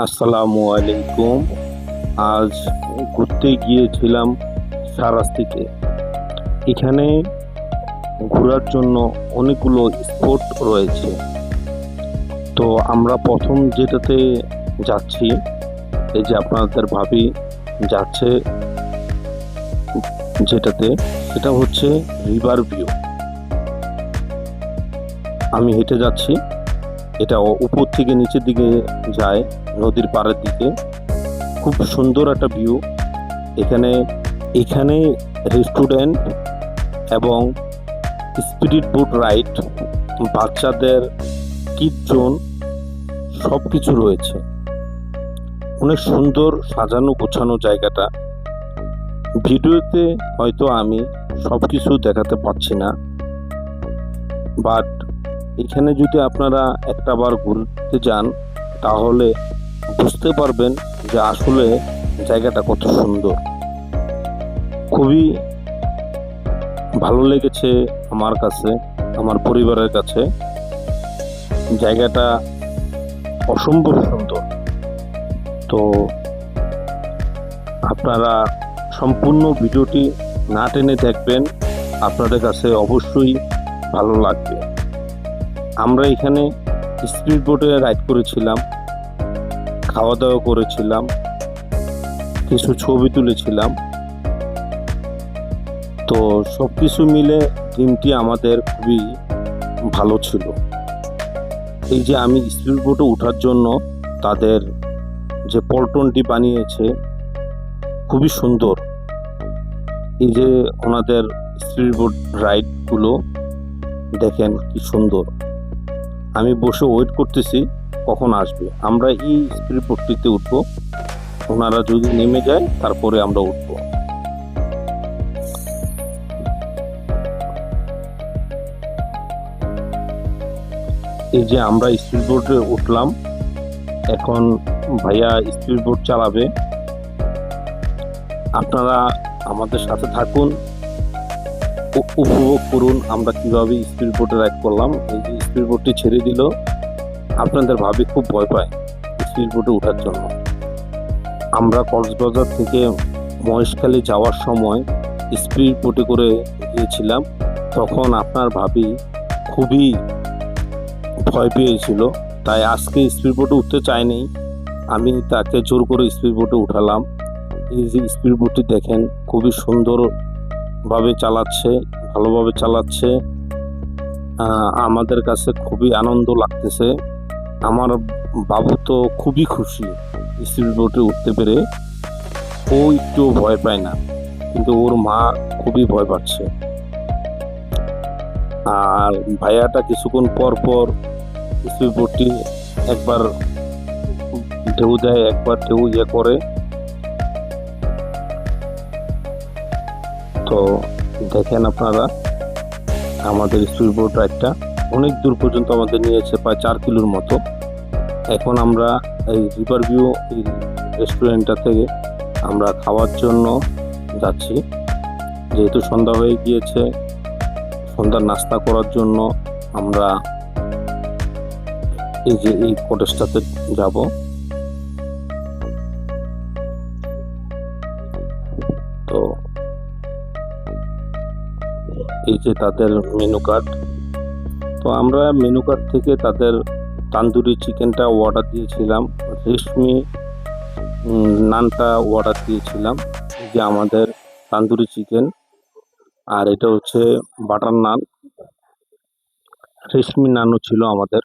আসসালামু আলাইকুম। আজ ঘুরতে গিয়েছিলাম সারাস্তিতে। এখানে ঘোরার জন্য অনেকগুলো স্পট রয়েছে। তো আমরা প্রথম যেটাতে যাচ্ছি, এই যে আপনাদের ভাবি যাচ্ছে যেটাতে, সেটা হচ্ছে রিভার ভিউ। আমি হেঁটে যাচ্ছি, এটা উপর থেকে নিচের দিকে যায়। নদীর পাড়ের দিকে। খুব সুন্দর একটা ভিউ এখানে এখানে রেস্টুরেন্ট এবং স্পিরিট বোট রাইড বাচ্চাদের জোন সব কিছু রয়েছে। অনেক সুন্দর সাজানো গোছানো জায়গাটা। ভিডিওতে হয়তো আমি সব কিছু দেখাতে পারছি না। বাট এখানে যদি আপনারা একটা বার ঘুরতে যান, তাহলে বুঝতে পারবেন যে আসলে জায়গাটা কত সুন্দর। খুবই ভালো লেগেছে আমার কাছে, আমার পরিবারের কাছে। জায়গাটা অসম্ভব সুন্দর। তো আপনারা সম্পূর্ণ ভিডিওটি না টেনে দেখবেন, আপনাদের কাছে অবশ্যই ভালো লাগবে। আমরা এখানে স্পিড বোটে রাইড করেছিলাম। খাওয়া দাওয়া করেছিলাম, কিছু ছবি তুলেছিলাম। তো সব কিছু মিলে দিনটি আমাদের খুবই ভালো ছিল। এই যে আমি স্পিড বোটে ওঠার জন্য তাদের যে পল্টনটি বানিয়েছে, খুবই সুন্দর। এই যে ওনাদের স্পিড বোট রাইডগুলো, দেখেন কি সুন্দর। আমি বসে ওয়েট করতেছি। কখন আসবে? আমরা এই বোটটিতে উঠবো। ওনারা যদি নেমে যায়, তারপরে আমরা উঠবো। এই যে আমরা স্পিড বোটে উঠলাম। এখন ভাইয়া স্পিড বোট চালাবে। আপনারা আমাদের সাথে থাকুন। উপভোগ করুন আমরা কীভাবে স্পিড বোটে রাইড করলাম। এই যে স্পিড বোটটি ছেড়ে দিল। আপনাদের ভাবি খুব ভয় পায় স্পিড বোটে ওঠার জন্য। আমরা কক্সবাজার থেকে মহেশখালী যাওয়ার সময় স্পিড বোটে করে গিয়েছিলাম। তখন আপনার ভাবি খুবই ভয় পেয়েছিল, তাই আজকে স্পিড বোটে উঠতে চায়নি আমি তাকে জোর করে স্পিড বোটে উঠালাম। এই যে স্পিড বোটটি দেখেন, খুবই সুন্দরভাবে চালাচ্ছে, ভালোভাবে চালাচ্ছে। আমাদের কাছে খুবই আনন্দ লাগতেছে। আমার বাবু তো খুবই খুশি। স্পিড বোটে উঠতে পেরে ও একটু ভয় পায় না, কিন্তু ওর মা খুবই ভয় পাচ্ছে। আর ভাইয়াটা কিছুক্ষণ পর পর স্পিড বোটটি একবার ঢেউ দেয়, একবার ঢেউ ইয়ে করে। তো দেখেন আপনারা, আমাদের স্পিড বোট রাইডটা অনেক দূর পর্যন্ত আমাদের নিয়েছে, প্রায় চার কিলোর মতো। এখন আমরা এই রিভার ভিউ রেস্টুরেন্টটা থেকে আমরা খাওয়ার জন্য যাচ্ছি। যেহেতু সন্ধ্যা হয়ে গিয়েছে, সন্ধ্যার নাস্তা করার জন্য আমরা এই যে এই কটেজটাতে যাব। তো এই যে তাদের মেনু কার্ড তো আমরা মেনু কার্ড থেকে তাদের তান্দুরি চিকেনটা অর্ডার দিয়েছিলাম। রেশমি নানটা অর্ডার দিয়েছিলাম। যে আমাদের তান্দুরি চিকেন। আর এটা হচ্ছে বাটার নান। রেশমি নানও ছিল আমাদের।